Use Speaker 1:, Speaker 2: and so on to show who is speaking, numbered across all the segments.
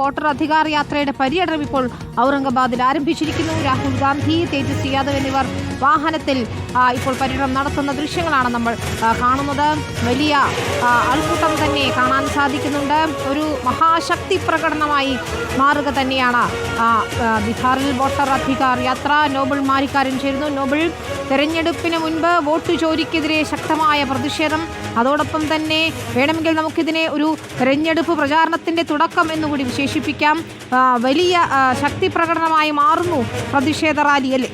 Speaker 1: Voter Adhikar യാത്രയുടെ പര്യടനം ഇപ്പോൾ ഔറംഗാബാദിൽ ആരംഭിച്ചിരിക്കുന്നു. രാഹുൽ ഗാന്ധി തേജസ്വി യാദവ് എന്നിവർ വാഹനത്തിൽ ഇപ്പോൾ പര്യടനം നടത്തുന്ന ദൃശ്യങ്ങളാണ് നമ്മൾ കാണുന്നത്. വലിയ അത്ഭുതം തന്നെ കാണാൻ സാധിക്കുന്നുണ്ട്. ഒരു മഹാശക്തി പ്രകടനമായി മാറുക തന്നെയാണ് ബീഹാറിൽ വോട്ടർ അധികാർ യാത്ര. നോബൽ മാരിക്കാരൻ ചേരുന്നു. നോബിൾ തെരഞ്ഞെടുപ്പിന് മുൻപ് വോട്ട് ചോരിക്കെതിരെ ശക്തമായ പ്രതിഷേധം. അതോടൊപ്പം തന്നെ വേണമെങ്കിൽ നമുക്കിതിനെ ഒരു തെരഞ്ഞെടുപ്പ് പ്രചാരണത്തിന്റെ തുടക്കം എന്നുകൂടി വിശേഷിപ്പിക്കാം വലിയ ശക്തി പ്രകടനമായി മാറുന്നു പ്രതിഷേധ റാലി അല്ലേ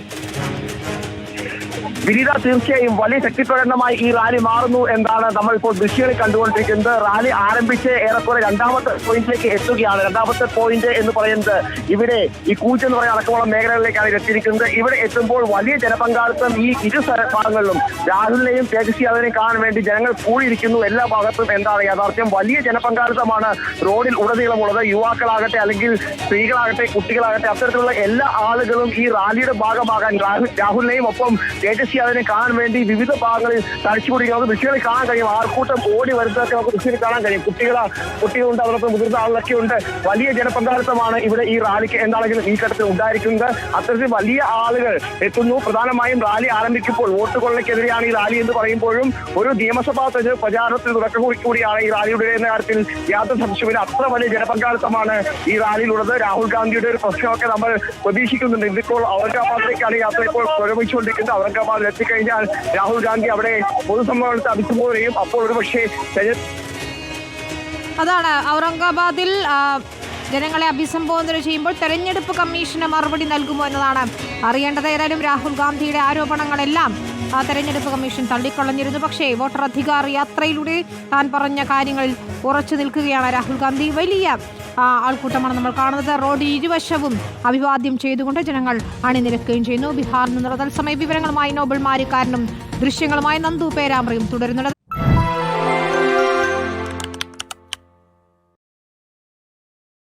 Speaker 2: വിനീത തീർച്ചയായും വലിയ ശക്തിപ്രകടനമായി ഈ റാലി മാറുന്നു എന്നാണ് നമ്മൾ ഇപ്പോൾ ദൃശ്യങ്ങളിൽ കണ്ടുകൊണ്ടിരിക്കുന്നത്. റാലി ആരംഭിച്ച് ഏറെക്കുറെ രണ്ടാമത്തെ പോയിന്റിലേക്ക് എത്തുകയാണ്. രണ്ടാമത്തെ പോയിന്റ് എന്ന് പറയുന്നത് ഇവിടെ ഈ കൂച്ച് എന്ന് പറയുന്ന അടക്കമുള്ള മേഖലകളിലേക്കാണ് എത്തിയിരിക്കുന്നത്. ഇവിടെ എത്തുമ്പോൾ വലിയ ജനപങ്കാളിത്തം ഈ ഇരു ഭാഗങ്ങളിലും രാഹുലിനെയും തേജസ്വി യാദവിനെയും കാണാൻ വേണ്ടി ജനങ്ങൾ കൂടിയിരിക്കുന്നു എല്ലാ ഭാഗത്തും എന്താണ് യാഥാർത്ഥ്യം. വലിയ ജനപങ്കാളിത്തമാണ് റോഡിൽ ഉടനീളമുള്ളത്. യുവാക്കളാകട്ടെ അല്ലെങ്കിൽ സ്ത്രീകളാകട്ടെ കുട്ടികളാകട്ടെ അത്തരത്തിലുള്ള എല്ലാ ആളുകളും ഈ റാലിയുടെ ഭാഗമാകാൻ രാഹുലിനെയും ഒപ്പം തേജസ്വി യാദവിനെ കാണാൻ വേണ്ടി വിവിധ ഭാഗങ്ങളിൽ തടിച്ചുകൂടി നമുക്ക് ദൃശ്യങ്ങളിൽ കാണാൻ കഴിയും. ആൾക്കൂട്ടം ഓടി വരുന്നതൊക്കെ നമുക്ക് ദൃശ്യത്തിൽ കാണാൻ കഴിയും. കുട്ടികളാ കുട്ടികളുണ്ട് അതോടൊപ്പം മുതിർന്ന ആളുകളൊക്കെ ഉണ്ട്. വലിയ ജനപങ്കാളിത്തമാണ് ഇവിടെ ഈ റാലിക്ക് എന്താണെങ്കിലും ഈ ഘട്ടത്തിൽ ഉണ്ടായിരിക്കുന്നത്. അത്തരത്തിൽ വലിയ ആളുകൾ എത്തുന്നു. പ്രധാനമായും റാലി ആരംഭിക്കുമ്പോൾ വോട്ട് കൊള്ളയ്ക്കെതിരെയാണ് ഈ റാലി എന്ന് പറയുമ്പോഴും ഒരു നിയമസഭാ തെരഞ്ഞെടുപ്പ് പ്രചാരണത്തിന് തുടക്കം കൂടി- കൂടിയാണ് ഈ റാലിയുടെ എന്ന കാര്യത്തിൽ യാത്ര സംശയമില്ല അത്ര വലിയ ജനപങ്കാളിത്തമാണ് ഈ റാലിയിലുള്ളത്. രാഹുൽ ഗാന്ധിയുടെ ഒരു പ്രശ്നമൊക്കെ നമ്മൾ പ്രതീക്ഷിക്കുന്നുണ്ട്. ഇതിപ്പോൾ ഔറംഗാബാദിലേക്കാണ് യാത്ര ഇപ്പോൾ പുരോഗമിച്ചുകൊണ്ടിരിക്കുന്നത്. ഔറംഗാബാദിൽ എത്തിക്കഴിഞ്ഞാൽ രാഹുൽ ഗാന്ധി അവിടെ പൊതുസമ്മേളനത്തെ അഭിസംബോധന ചെയ്യും. അപ്പോൾ ഒരു പക്ഷേ
Speaker 1: അതാണ് ഔറംഗാബാദിൽ ജനങ്ങളെ അഭിസംബോധന ചെയ്യുമ്പോൾ തെരഞ്ഞെടുപ്പ് കമ്മീഷന് മറുപടി നൽകുമോ എന്നതാണ് അറിയേണ്ടത്. ഏതായാലും രാഹുൽ ഗാന്ധിയുടെ ആരോപണങ്ങളെല്ലാം തെരഞ്ഞെടുപ്പ് കമ്മീഷൻ തള്ളിക്കളഞ്ഞിരുന്നു. പക്ഷേ വോട്ടർ അധികാർ യാത്രയിലൂടെ താൻ പറഞ്ഞ കാര്യങ്ങളിൽ ഉറച്ചു നിൽക്കുകയാണ് രാഹുൽ ഗാന്ധി. വലിയ ആൾക്കൂട്ടമാണ് നമ്മൾ കാണുന്നത്. റോഡ് ഇരുവശവും അഭിവാദ്യം ചെയ്തുകൊണ്ട് ജനങ്ങൾ അണിനിരക്കുകയും ചെയ്യുന്നു. ബീഹാറിൽ നിന്നുള്ള തത്സമയ വിവരങ്ങളുമായി നോബൽ മാരിക്കാരനും ദൃശ്യങ്ങളുമായി നന്ദു പേരാമ്രയും തുടരുന്നുണ്ട്.